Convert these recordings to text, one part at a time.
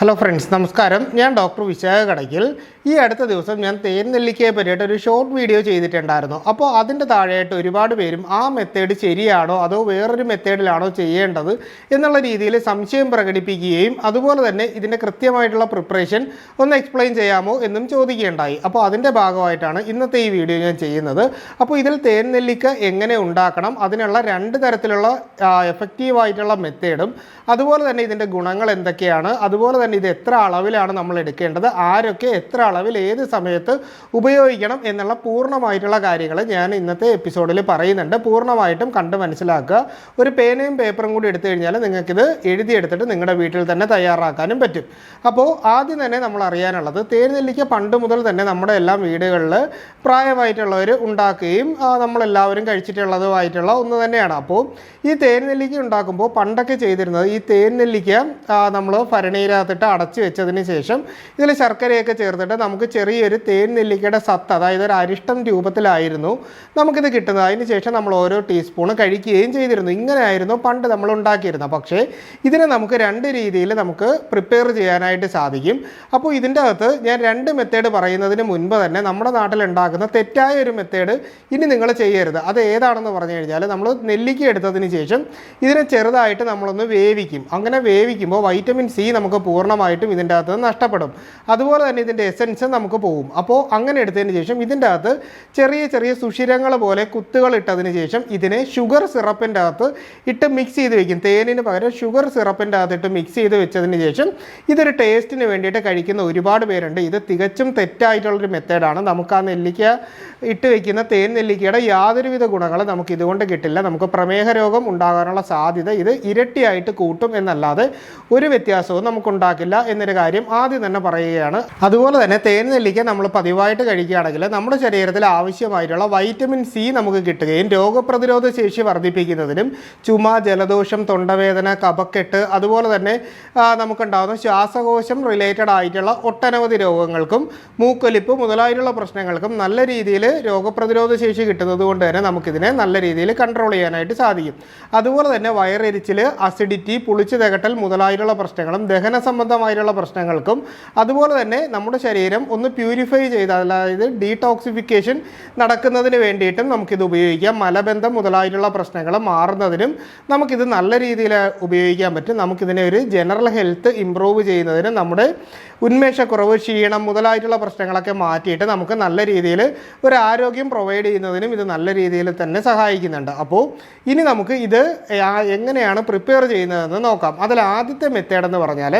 Hello friends നമസ്കാരം. ഞാൻ doctor Vishakha Kadakkal. ഈ അടുത്ത ദിവസം ഞാൻ തേൻ നെല്ലിക്കയെ പറ്റിയിട്ട് ഒരു ഷോർട്ട് വീഡിയോ ചെയ്തിട്ടുണ്ടായിരുന്നു. അപ്പോൾ അതിന്റെ താഴെയായിട്ട് ഒരുപാട് പേരും ആ മെത്തേഡ് ശരിയാണോ അതോ വേറൊരു മെത്തേഡിലാണോ ചെയ്യേണ്ടത് എന്നുള്ള രീതിയിൽ സംശയം പ്രകടിപ്പിക്കുകയും അതുപോലെ തന്നെ ഇതിന്റെ കൃത്യമായിട്ടുള്ള പ്രിപ്പറേഷൻ ഒന്ന് എക്സ്പ്ലെയിൻ ചെയ്യാമോ എന്നും ചോദിക്കുകയുണ്ടായി. അപ്പോൾ അതിന്റെ ഭാഗമായിട്ടാണ് ഇന്നത്തെ ഈ വീഡിയോ ഞാൻ ചെയ്യുന്നത്. അപ്പോൾ ഇതിൽ തേൻ നെല്ലിക്ക എങ്ങനെ ഉണ്ടാക്കണം അതിനുള്ള രണ്ട് തരത്തിലുള്ള എഫക്റ്റീവായിട്ടുള്ള മെത്തേഡും അതുപോലെ തന്നെ ഇതിന്റെ ഗുണങ്ങൾ എന്തൊക്കെയാണ് അതുപോലെ തന്നെ ഇത് എത്ര അളവിലാണ് നമ്മൾ എടുക്കേണ്ടത് ആരൊക്കെ എത്ര അളവിൽ ഏത് സമയത്ത് ഉപയോഗിക്കണം എന്നുള്ള പൂർണമായിട്ടുള്ള കാര്യങ്ങൾ ഞാൻ ഇന്നത്തെ എപ്പിസോഡിൽ പറയുന്നുണ്ട്. പൂർണമായിട്ടും കണ്ട് മനസ്സിലാക്കുക. ഒരു പേനയും പേപ്പറും കൂടി എടുത്തു കഴിഞ്ഞാൽ നിങ്ങൾക്കിത് എഴുതിയെടുത്തിട്ട് നിങ്ങളുടെ വീട്ടിൽ തന്നെ തയ്യാറാക്കാനും പറ്റും. അപ്പോൾ ആദ്യം തന്നെ നമ്മൾ അറിയാനുള്ളത് തേൻനെല്ലിക്ക പണ്ട് മുതൽ തന്നെ നമ്മുടെ എല്ലാം വീടുകളിൽ പ്രായമായിട്ടുള്ളവർ ഉണ്ടാക്കുകയും നമ്മളെല്ലാവരും കഴിച്ചിട്ടുള്ളതുമായിട്ടുള്ള ഒന്ന് തന്നെയാണ്. അപ്പോൾ ഈ തേൻ നെല്ലിക്ക ഉണ്ടാക്കുമ്പോൾ പണ്ടൊക്കെ ചെയ്തിരുന്നത് ഈ തേൻ നെല്ലിക്ക നമ്മൾ ഭരണീരകത്തിട്ട് അടച്ചു വെച്ചതിന് ശേഷം ഇതിൽ ശർക്കരയൊക്കെ ചേർത്തിട്ട് നമുക്ക് ചെറിയൊരു തേൻ നെല്ലിക്കയുടെ സത്ത് അതായത് ഒരു അരിഷ്ടം രൂപത്തിലായിരുന്നു നമുക്കിത് കിട്ടുന്നത്. അതിന് ശേഷം നമ്മൾ ഓരോ ടീസ്പൂൺ കഴിക്കുകയും ചെയ്തിരുന്നു. ഇങ്ങനെയായിരുന്നു പണ്ട് നമ്മൾ ഉണ്ടാക്കിയിരുന്നത്. പക്ഷേ ഇതിനെ നമുക്ക് രണ്ട് രീതിയിൽ നമുക്ക് പ്രിപ്പയർ ചെയ്യാനായിട്ട് സാധിക്കും. അപ്പോൾ ഇതിന്റെ അകത്ത് ഞാൻ രണ്ട് മെത്തേഡ് പറയുന്നതിന് മുൻപ് തന്നെ നമ്മുടെ നാട്ടിൽ ഉണ്ടാക്കുന്ന തെറ്റായ ഒരു മെത്തേഡ് ഇനി നിങ്ങൾ ചെയ്യരുത്. അത് ഏതാണെന്ന് പറഞ്ഞു കഴിഞ്ഞാൽ നമ്മൾ നെല്ലിക്ക എടുത്തതിന് ശേഷം ഇതിനെ ചെറുതായിട്ട് നമ്മളൊന്ന് വേവിക്കും. അങ്ങനെ വേവിക്കുമ്പോൾ വൈറ്റമിൻ സി നമുക്ക് പൂർണമായിട്ടും ഇതിന്റെ അകത്ത് നഷ്ടപ്പെടും. അതുപോലെ തന്നെ ഇതിന്റെ എസെൻസ് നമുക്ക് പോകും അപ്പോൾ അങ്ങനെ എടുത്തതിന് ശേഷം ഇതിന്റെ അകത്ത് ചെറിയ ചെറിയ സുഷിരങ്ങൾ പോലെ കുത്തുകൾ ഇട്ടതിന് ശേഷം ഇതിനെ ഷുഗർ സിറപ്പിന്റെ അകത്ത് ഇട്ട് മിക്സ് ചെയ്ത് വെക്കും. തേനിന് പകരം ഷുഗർ സിറപ്പിന്റെ അകത്തിട്ട് മിക്സ് ചെയ്ത് വെച്ചതിന് ശേഷം ഇതൊരു ടേസ്റ്റിന് വേണ്ടിയിട്ട് കഴിക്കുന്ന ഒരുപാട് പേരുണ്ട്. ഇത് തികച്ചും തെറ്റായിട്ടുള്ളൊരു മെത്തേഡാണ്. നമുക്ക് ആ നെല്ലിക്ക ഇട്ട് വെക്കുന്ന തേൻ നെല്ലിക്കയുടെ യാതൊരുവിധ ഗുണങ്ങളും നമുക്ക് ഇതുകൊണ്ട് കിട്ടില്ല. നമുക്ക് പ്രമേഹ രോഗം ഉണ്ടാകാനുള്ള സാധ്യത ഇത് ഇരട്ടിയായിട്ട് കൂട്ടും എന്നല്ലാതെ ഒരു വ്യത്യാസവും നമുക്ക് ഉണ്ടാക്കില്ല എന്നൊരു കാര്യം ആദ്യം തന്നെ പറയുകയാണ്. അതുപോലെ തന്നെ തേൻ നെല്ലിക്ക നമ്മൾ പതിവായിട്ട് കഴിക്കുകയാണെങ്കിൽ നമ്മുടെ ശരീരത്തിൽ ആവശ്യമായിട്ടുള്ള വൈറ്റമിൻ സി നമുക്ക് കിട്ടുകയും രോഗപ്രതിരോധ ശേഷി വർദ്ധിപ്പിക്കുന്നതിനും ചുമ ജലദോഷം തൊണ്ടവേദന കപക്കെട്ട് അതുപോലെ തന്നെ നമുക്കുണ്ടാകുന്ന ശ്വാസകോശം റിലേറ്റഡ് ആയിട്ടുള്ള ഒട്ടനവധി രോഗങ്ങൾക്കും മൂക്കൊലിപ്പ് മുതലായിട്ടുള്ള പ്രശ്നങ്ങൾക്കും നല്ല രീതിയിൽ രോഗപ്രതിരോധ ശേഷി കിട്ടുന്നത് കൊണ്ട് തന്നെ നമുക്കിതിനെ നല്ല രീതിയിൽ കൺട്രോൾ ചെയ്യാനായിട്ട് സാധിക്കും. അതുപോലെ തന്നെ വയറെരിച്ചിൽ അസിഡിറ്റി പുളിച്ചു തികട്ടൽ മുതലായിട്ടുള്ള പ്രശ്നങ്ങളും ദഹന സംബന്ധമായിട്ടുള്ള പ്രശ്നങ്ങൾക്കും അതുപോലെ തന്നെ നമ്മുടെ ശരീരം ഒന്ന് പ്യൂരിഫൈ ചെയ്ത് അതായത് ഡീടോക്സിഫിക്കേഷൻ നടക്കുന്നതിന് വേണ്ടിയിട്ടും നമുക്കിത് ഉപയോഗിക്കാം. മലബന്ധം മുതലായിട്ടുള്ള പ്രശ്നങ്ങൾ മാറുന്നതിനും നമുക്കിത് നല്ല രീതിയിൽ ഉപയോഗിക്കാൻ പറ്റും. നമുക്കിതിനെ ഒരു ജനറൽ ഹെൽത്ത് ഇമ്പ്രൂവ് ചെയ്യുന്നതിന് നമ്മുടെ ഉന്മേഷക്കുറവ് ക്ഷീണം മുതലായിട്ടുള്ള പ്രശ്നങ്ങളൊക്കെ മാറ്റിയിട്ട് നമുക്ക് നല്ല രീതിയിൽ ഒരു ആരോഗ്യം പ്രൊവൈഡ് ചെയ്യുന്നതിനും ഇത് നല്ല രീതിയിൽ തന്നെ സഹായിക്കുന്നുണ്ട്. അപ്പോൾ ഇനി നമുക്ക് ഇത് എങ്ങനെയാണ് പ്രിപ്പയർ ചെയ്യുന്നതെന്ന് നോക്കാം. അതിൽ ആദ്യത്തെ മെത്തേഡ് എന്ന് പറഞ്ഞാൽ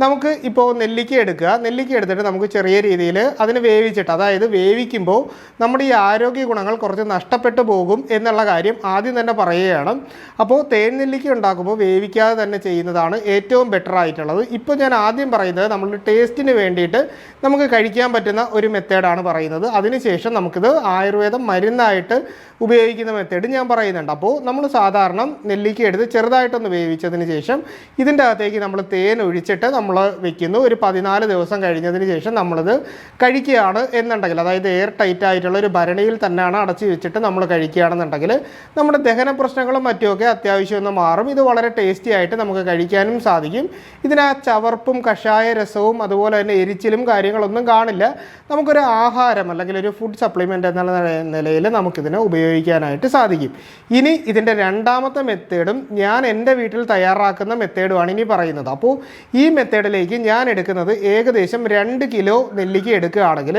നമുക്ക് ഇപ്പോൾ നെല്ലിക്ക എടുക്കുക. നെല്ലിക്ക എടുത്തിട്ട് നമുക്ക് ചെറിയ രീതിയിൽ അതിന് വേവിച്ചിട്ട് അതായത് വേവിക്കുമ്പോൾ നമ്മുടെ ഈ ആരോഗ്യ ഗുണങ്ങൾ കുറച്ച് നഷ്ടപ്പെട്ടു പോകും എന്നുള്ള കാര്യം ആദ്യം തന്നെ പറയുകയാണ്. അപ്പോൾ തേൻ നെല്ലിക്ക ഉണ്ടാക്കുമ്പോൾ വേവിക്കാതെ തന്നെ ചെയ്യുന്നതാണ് ഏറ്റവും ബെറ്റർ ആയിട്ടുള്ളത്. ഇപ്പോൾ ഞാൻ ആദ്യം പറയുന്നത് നമ്മൾ ടേസ്റ്റിന് വേണ്ടിയിട്ട് നമുക്ക് കഴിക്കാൻ പറ്റുന്ന ഒരു മെത്തേഡാണ് പറയുന്നത്. അതിനുശേഷം നമുക്കിത് ആയുർവേദം മരുന്നായിട്ട് ഉപയോഗിക്കുന്ന മെത്തേഡ് ഞാൻ പറയുന്നുണ്ട്. അപ്പോൾ നമ്മൾ സാധാരണ നെല്ലിക്ക എടുത്ത് ചെറുതായിട്ടൊന്ന് വേവിച്ചതിന് ശേഷം ഇതിന്റെ അകത്തേക്ക് നമ്മൾ തേൻ ഒഴിച്ചിട്ട് നമ്മൾ വെക്കുന്നു. ഒരു പതിനാല് ദിവസം കഴിഞ്ഞതിന് ശേഷം നമ്മളിത് കഴിക്കുകയാണ് എന്നുണ്ടെങ്കിൽ അതായത് എയർ ടൈറ്റ് ആയിട്ടുള്ള ഒരു ഭരണിയിൽ തന്നെയാണ് അടച്ച് വെച്ചിട്ട് നമ്മൾ കഴിക്കുകയാണെന്നുണ്ടെങ്കിൽ നമ്മുടെ ദഹന പ്രശ്നങ്ങളും മറ്റുമൊക്കെ അത്യാവശ്യം ഒന്ന് മാറും. ഇത് വളരെ ടേസ്റ്റി ആയിട്ട് നമുക്ക് കഴിക്കാനും സാധിക്കും. ഇതിന് ചവർപ്പും കഷായ രസവും അതുപോലെ തന്നെ എരിച്ചിലും കാര്യങ്ങളൊന്നും കാണില്ല. നമുക്കൊരു ആഹാരം അല്ലെങ്കിൽ ഒരു ഫുഡ് സപ്ലിമെന്റ് എന്നുള്ള നിലയിൽ നമുക്കിതിനെ ഉപയോഗിക്കാനായിട്ട് സാധിക്കും. ഇനി ഇതിന്റെ രണ്ടാമത്തെ മെത്തേഡും ഞാൻ എന്റെ വീട്ടിൽ തയ്യാറാക്കുന്ന മെത്തേഡുമാണ് ഇനി പറയുന്നത്. അപ്പോൾ ഈ മെത്തേഡിലേക്ക് ഞാൻ എടുക്കുന്നത് ഏകദേശം രണ്ട് കിലോ നെല്ലിക്ക എടുക്കുകയാണെങ്കിൽ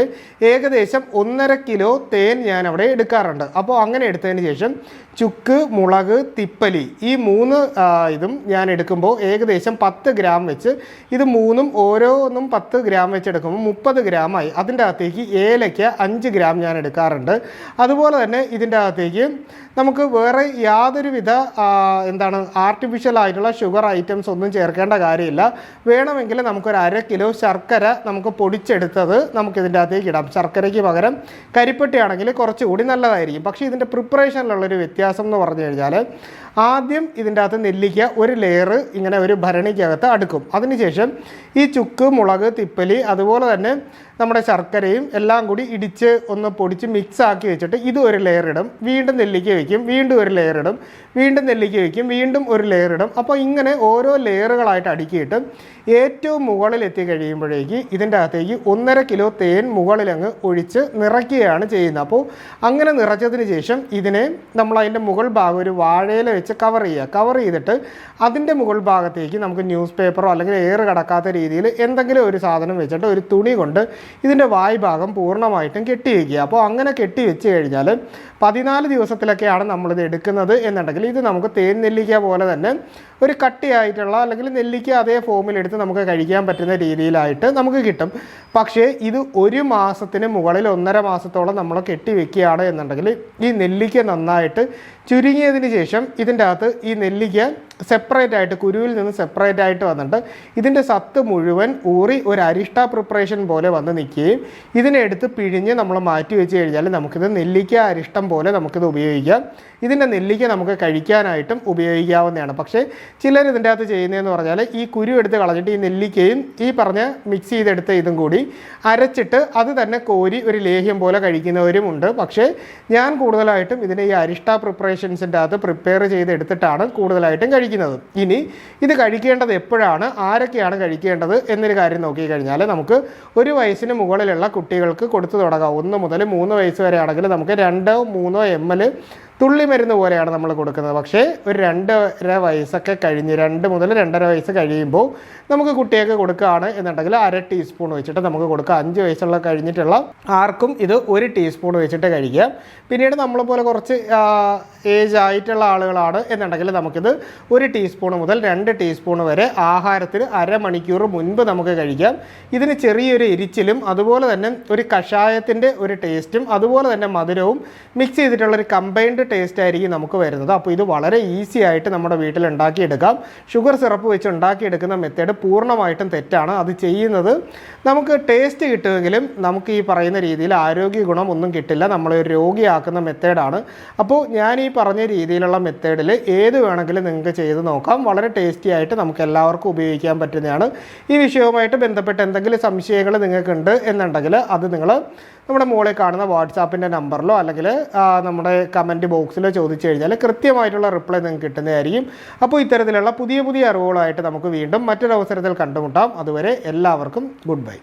ഏകദേശം ഒന്നര കിലോ തേൻ ഞാൻ അവിടെ എടുക്കാറുണ്ട്. അപ്പോൾ അങ്ങനെ എടുത്തതിന് ശേഷം ചുക്ക് മുളക് തിപ്പലി ഈ മൂന്ന് ഇതും ഞാൻ എടുക്കുമ്പോൾ ഏകദേശം പത്ത് ഗ്രാം വെച്ച് ഇത് മൂന്നും ഓരോന്നും പത്ത് ഗ്രാം വെച്ച് എടുക്കുമ്പോൾ മുപ്പത് ഗ്രാമായി അതിന്റെ അകത്തേക്ക് ഏലയ്ക്ക അഞ്ച് ഗ്രാം ഞാൻ എടുക്കാറുണ്ട്. അതുപോലെ തന്നെ ഇതിന്റെ അകത്തേക്ക് നമുക്ക് വേറെ യാതൊരുവിധ എന്താണ് ആർട്ടിഫിഷ്യൽ ആയിട്ടുള്ള ഷുഗർ ഐറ്റംസ് ഒന്നും ചേർക്കേണ്ട കാര്യമില്ല. വേണമെങ്കിൽ നമുക്കൊരു അര കിലോ ശർക്കര നമുക്ക് പൊടിച്ചെടുത്തത് നമുക്കിതിന്റെ അകത്തേക്ക് ഇടാം. ശർക്കരയ്ക്ക് പകരം കരിപ്പെട്ടിയാണെങ്കിൽ കുറച്ചുകൂടി നല്ലതായിരിക്കും. പക്ഷേ ഇതിന്റെ പ്രിപ്പറേഷനിലുള്ളൊരു വ്യത്യാസം എന്ന് പറഞ്ഞു കഴിഞ്ഞാൽ ആദ്യം ഇതിന്റെ അകത്ത് നെല്ലിക്ക ഒരു ലെയർ ഇങ്ങനെ ഒരു ഭരണിക്കകത്ത് അടുക്കും. അതിനുശേഷം ഈ ചുക്ക് മുളക് തിപ്പലി അതുപോലെ തന്നെ നമ്മുടെ ശർക്കരയും എല്ലാം കൂടി ഇടിച്ച് ഒന്ന് പൊടിച്ച് മിക്സ് ആക്കി വെച്ചിട്ട് ഇത് ഒരു ലെയർ ഇടും. വീണ്ടും നെല്ലിക്ക വയ്ക്കും വീണ്ടും ഒരു ലെയർ ഇടും വീണ്ടും നെല്ലിക്ക വയ്ക്കും വീണ്ടും ഒരു ലെയർ ഇടും. അപ്പോൾ ഇങ്ങനെ ഓരോ ലെയറുകളായിട്ട് അടുക്കിയിട്ട് ഏറ്റവും മുകളിൽ എത്തി കഴിയുമ്പോഴേക്ക് ഇതിന്റെ അകത്തേക്ക് ഒന്നര കിലോ തേൻ മുകളിലങ്ങ് ഒഴിച്ച് നിറയ്ക്കുകയാണ് ചെയ്യുന്നത്. അപ്പോൾ അങ്ങനെ നിറച്ചതിന് ശേഷം ഇതിനെ നമ്മൾ അതിന്റെ മുകൾ ഭാഗം ഒരു വാഴയില വെച്ച് കവർ ചെയ്യുക. കവർ ചെയ്തിട്ട് അതിന്റെ മുകൾ ഭാഗത്തേക്ക് നമുക്ക് ന്യൂസ് പേപ്പറോ അല്ലെങ്കിൽ എയർ കടക്കാത്ത രീതിയിൽ എന്തെങ്കിലും ഒരു സാധനം വെച്ചിട്ട് ഒരു തുണി കൊണ്ട് ഇതിന്റെ ഭാഗം പൂർണമായിട്ടും കെട്ടി വയ്ക്കുക അപ്പോൾ അങ്ങനെ കെട്ടി വെച്ച് കഴിഞ്ഞാൽ പതിനാല് ദിവസത്തിലൊക്കെയാണ് നമ്മളിത് എടുക്കുന്നത് എന്നുണ്ടെങ്കിൽ ഇത് നമുക്ക് തേൻ നെല്ലിക്ക പോലെ തന്നെ ഒരു കട്ടിയായിട്ടുള്ള അല്ലെങ്കിൽ നെല്ലിക്ക അതേ ഫോമിലെടുത്ത് നമുക്ക് കഴിക്കാൻ പറ്റുന്ന രീതിയിലായിട്ട് നമുക്ക് കിട്ടും. പക്ഷേ ഇത് ഒരു മാസത്തിന് മുകളിൽ ഒന്നര മാസത്തോളം നമ്മൾ കെട്ടി വെക്കുകയാണ് എന്നുണ്ടെങ്കിൽ ഈ നെല്ലിക്ക നന്നായിട്ട് ചുരുങ്ങിയതിന് ശേഷം ഇതിന്റെ അകത്ത് ഈ നെല്ലിക്ക സെപ്പറേറ്റ് ആയിട്ട് കുരുവിൽ നിന്ന് സെപ്പറേറ്റ് ആയിട്ട് വന്നിട്ട് ഇതിന്റെ സത്ത് മുഴുവൻ ഊറി ഒരു അരിഷ്ട പ്രിപ്പറേഷൻ പോലെ വന്ന് നിൽക്കുകയും ഇതിനെ എടുത്ത് പിഴിഞ്ഞ് നമ്മൾ മാറ്റി വെച്ച് കഴിഞ്ഞാൽ നമുക്കിത് നെല്ലിക്ക അരിഷ്ടം പോലെ നമുക്കിത് ഉപയോഗിക്കാം. ഇതിന്റെ നെല്ലിക്ക നമുക്ക് കഴിക്കാനായിട്ടും ഉപയോഗിക്കാവുന്നതാണ്. പക്ഷേ ചിലർ ഇതിന്റെ അകത്ത് ചെയ്യുന്നതെന്ന് പറഞ്ഞാൽ ഈ കുരു എടുത്ത് കളഞ്ഞിട്ട് ഈ നെല്ലിക്കയും ഈ പറഞ്ഞ മിക്സ് ചെയ്തെടുത്ത ഇതും കൂടി അരച്ചിട്ട് അത് തന്നെ കോരി ഒരു ലേഹ്യം പോലെ കഴിക്കുന്നവരുമുണ്ട്. പക്ഷേ ഞാൻ കൂടുതലായിട്ടും ഇതിനെ ഈ അരിഷ്ട പ്രിപ്പറേഷൻസിന്റെ അകത്ത് പ്രിപ്പയർ ചെയ്തെടുത്തിട്ടാണ് കൂടുതലായിട്ടും കഴിക്കുന്നത് ഇനി ഇത് കഴിക്കേണ്ടത് എപ്പോഴാണ്? ആരൊക്കെയാണ് കഴിക്കേണ്ടത്? എന്നൊരു കാര്യം നോക്കിക്കഴിഞ്ഞാൽ നമുക്ക് ഒരു വയസ്സിന് മുകളിലുള്ള കുട്ടികൾക്ക് കൊടുത്തു തുടങ്ങാം. ഒന്ന് മുതൽ മൂന്ന് വയസ്സ് വരെ ആണെങ്കിൽ നമുക്ക് രണ്ടോ മൂന്നോ എം എൽ തുള്ളി മരുന്ന് പോലെയാണ് നമ്മൾ കൊടുക്കുന്നത്. പക്ഷേ ഒരു രണ്ടര വയസ്സൊക്കെ കഴിഞ്ഞ് രണ്ട് മുതൽ രണ്ടര വയസ്സ് കഴിയുമ്പോൾ നമുക്ക് കുട്ടിയൊക്കെ കൊടുക്കുകയാണ് എന്നുണ്ടെങ്കിൽ അര ടീസ്പൂൺ വെച്ചിട്ട് നമുക്ക് കൊടുക്കാം അഞ്ച് വയസ്സുള്ള കഴിഞ്ഞിട്ടുള്ള ആർക്കും ഇത് ഒരു ടീസ്പൂൺ വെച്ചിട്ട് കഴിക്കാം പിന്നീട് നമ്മളെ പോലെ കുറച്ച് ഏജ് ആയിട്ടുള്ള ആളുകളാണ് എന്നുണ്ടെങ്കിൽ നമുക്കിത് ഒരു ടീസ്പൂൺ മുതൽ രണ്ട് ടീസ്പൂൺ വരെ ആഹാരത്തിന് അരമണിക്കൂർ മുൻപ് നമുക്ക് കഴിക്കാം. ഇതിന് ചെറിയൊരു എരിച്ചിലും അതുപോലെ തന്നെ ഒരു കഷായത്തിന്റെ ഒരു ടേസ്റ്റും അതുപോലെ തന്നെ മധുരവും മിക്സ് ചെയ്തിട്ടുള്ള ഒരു കമ്പൈൻഡ് ടേസ്റ്റ് ആയിരിക്കും നമുക്ക് വരുന്നത്. അപ്പോൾ ഇത് വളരെ ഈസി ആയിട്ട് നമ്മുടെ വീട്ടിൽ ഉണ്ടാക്കിയെടുക്കാം. ഷുഗർ സിറപ്പ് വെച്ച് ഉണ്ടാക്കിയെടുക്കുന്ന മെത്തേഡ് പൂർണമായിട്ടും തെറ്റാണ്. അത് ചെയ്യുന്നത് നമുക്ക് ടേസ്റ്റ് കിട്ടുമെങ്കിലും നമുക്ക് ഈ പറയുന്ന രീതിയിൽ ആരോഗ്യ ഗുണം ഒന്നും കിട്ടില്ല. നമ്മളെ ഒരു രോഗിയാക്കുന്ന മെത്തേഡാണ് അപ്പോൾ ഞാൻ ഈ പറഞ്ഞ രീതിയിലുള്ള മെത്തേഡിൽ ഏത് വേണമെങ്കിലും നിങ്ങൾക്ക് ചെയ്ത് നോക്കാം. വളരെ ടേസ്റ്റി ആയിട്ട് നമുക്ക് എല്ലാവർക്കും ഉപയോഗിക്കാൻ പറ്റുന്നതാണ്. ഈ വിഷയവുമായിട്ട് ബന്ധപ്പെട്ട് എന്തെങ്കിലും സംശയങ്ങൾ നിങ്ങൾക്കുണ്ട് എന്നുണ്ടെങ്കിൽ അത് നിങ്ങൾ നമ്മുടെ മുകളിൽ കാണുന്ന വാട്സാപ്പിന്റെ നമ്പറിലോ അല്ലെങ്കിൽ നമ്മുടെ കമന്റ് ബോക്സിലോ ചോദിച്ചു കഴിഞ്ഞാൽ കൃത്യമായിട്ടുള്ള റിപ്ലൈ നിങ്ങൾക്ക് കിട്ടുന്നതായിരിക്കും. അപ്പോൾ ഇത്തരത്തിലുള്ള പുതിയ പുതിയ അറിവുകളായിട്ട് നമുക്ക് വീണ്ടും മറ്റൊരവസരത്തിൽ കണ്ടുമുട്ടാം. അതുവരെ എല്ലാവർക്കും ഗുഡ് ബൈ